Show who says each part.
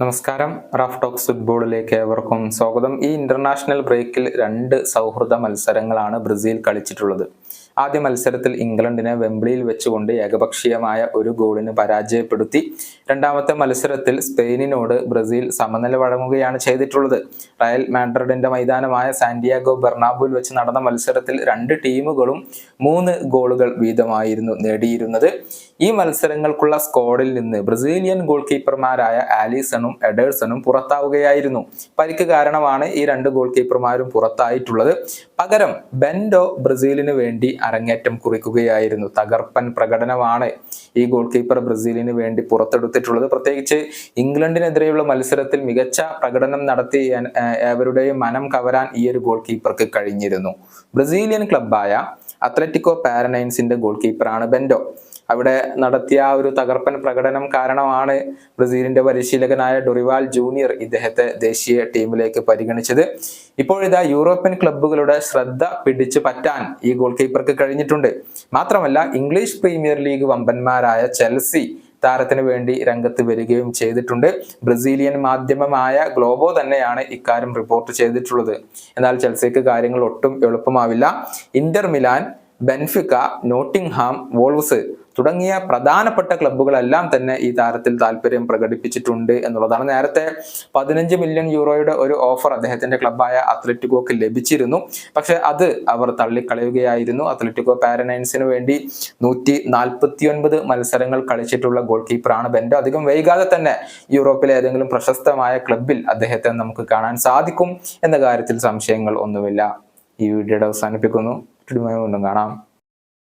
Speaker 1: നമസ്കാരം. Rough talks ഫുട്ബോളിലേക്ക് ഏവർക്കും സ്വാഗതം. ഈ ഇന്റർനാഷണൽ ബ്രേക്കിൽ രണ്ട് സൗഹൃദ മത്സരങ്ങളാണ് ബ്രസീൽ കളിച്ചിട്ടുള്ളത്. ആദ്യ മത്സരത്തിൽ ഇംഗ്ലണ്ടിനെ വെംബ്ലിയിൽ വെച്ചുകൊണ്ട് ഏകപക്ഷീയമായ ഒരു ഗോളിന് പരാജയപ്പെടുത്തി. രണ്ടാമത്തെ മത്സരത്തിൽ സ്പെയിനിനോട് ബ്രസീൽ സമനില വഴങ്ങുകയാണ് ചെയ്തിട്ടുള്ളത്. റയൽ മാഡ്രിഡിന്റെ മൈതാനമായ സാന്റിയാഗോ ബെർണാബുൽ വെച്ച് നടന്ന മത്സരത്തിൽ രണ്ട് ടീമുകളും മൂന്ന് ഗോളുകൾ വീതമായിരുന്നു നേടിയിരുന്നത്. ഈ മത്സരങ്ങൾക്കുള്ള സ്കോഡിൽ നിന്ന് ബ്രസീലിയൻ ഗോൾ കീപ്പർമാരായ ആലിസണും എഡേഴ്സണും പുറത്താവുകയായിരുന്നു. പരിക്ക് കാരണമാണ് ഈ രണ്ട് ഗോൾ കീപ്പർമാരും പുറത്തായിട്ടുള്ളത്. പകരം ബെൻഡോ ബ്രസീലിന് വേണ്ടി അരങ്ങേറ്റം കുറിക്കുകയായിരുന്നു. തകർപ്പൻ പ്രകടനമാണ് ഈ ഗോൾ കീപ്പർ ബ്രസീലിന് വേണ്ടി പുറത്തെടുത്തിട്ടുള്ളത്. പ്രത്യേകിച്ച് ഇംഗ്ലണ്ടിനെതിരെയുള്ള മത്സരത്തിൽ മികച്ച പ്രകടനം നടത്തി ഏവരുടെയും മനം കവരാൻ ഈ ഒരു ഗോൾ കീപ്പർക്ക് കഴിഞ്ഞിരുന്നു. ബ്രസീലിയൻ ക്ലബായ അത്ലറ്റിക്കോ പാരനൈൻസിന്റെ ഗോൾ കീപ്പറാണ് ബെൻഡോ. അവിടെ നടത്തിയ ആ ഒരു തകർപ്പൻ പ്രകടനം കാരണമാണ് ബ്രസീലിന്റെ പരിശീലകനായ ഡൊറിവാൽ ജൂനിയർ ഇദ്ദേഹത്തെ ദേശീയ ടീമിലേക്ക് പരിഗണിച്ചത്. ഇപ്പോഴിതാ യൂറോപ്യൻ ക്ലബ്ബുകളുടെ ശ്രദ്ധ പിടിച്ചു പറ്റാൻ ഈ ഗോൾ കീപ്പർക്ക് കഴിഞ്ഞിട്ടുണ്ട്. മാത്രമല്ല ഇംഗ്ലീഷ് പ്രീമിയർ ലീഗ് വമ്പന്മാരായ ചെൽസി താരത്തിന് വേണ്ടി രംഗത്ത് വരികയും ചെയ്തിട്ടുണ്ട്. ബ്രസീലിയൻ മാധ്യമമായ ഗ്ലോബോ തന്നെയാണ് ഇക്കാര്യം റിപ്പോർട്ട് ചെയ്തിട്ടുള്ളത്. എന്നാൽ ചെൽസിക്ക് കാര്യങ്ങൾ ഒട്ടും എളുപ്പമാവില്ല. Inter Milan Benfica Nottingham Wolves തുടങ്ങിയ പ്രധാനപ്പെട്ട ക്ലബ്ബുകളെല്ലാം തന്നെ ഈ താരത്തിൽ താല്പര്യം പ്രകടിപ്പിച്ചിട്ടുണ്ട് എന്നുള്ളതാണ്. നേരത്തെ പതിനഞ്ച് മില്യൺ യൂറോയുടെ ഒരു ഓഫർ അദ്ദേഹത്തിന്റെ ക്ലബ്ബായ അത്ലറ്റിക്കോക്ക് ലഭിച്ചിരുന്നു. പക്ഷെ അത് അവർ തള്ളിക്കളയുകയായിരുന്നു. അത്ലറ്റിക്കോ പാരനൈൻസിന് വേണ്ടി നൂറ്റി നാൽപ്പത്തിയൊൻപത് മത്സരങ്ങൾ കളിച്ചിട്ടുള്ള ഗോൾ കീപ്പറാണ് ബെൻഡോ അധികം വൈകാതെ തന്നെ യൂറോപ്പിലെ ഏതെങ്കിലും പ്രശസ്തമായ ക്ലബിൽ അദ്ദേഹത്തെ നമുക്ക് കാണാൻ സാധിക്കും എന്ന കാര്യത്തിൽ സംശയങ്ങൾ ഒന്നുമില്ല. ഈ വീഡിയോയുടെ അവസാനിപ്പിക്കുന്നു. വീണ്ടും കാണാം.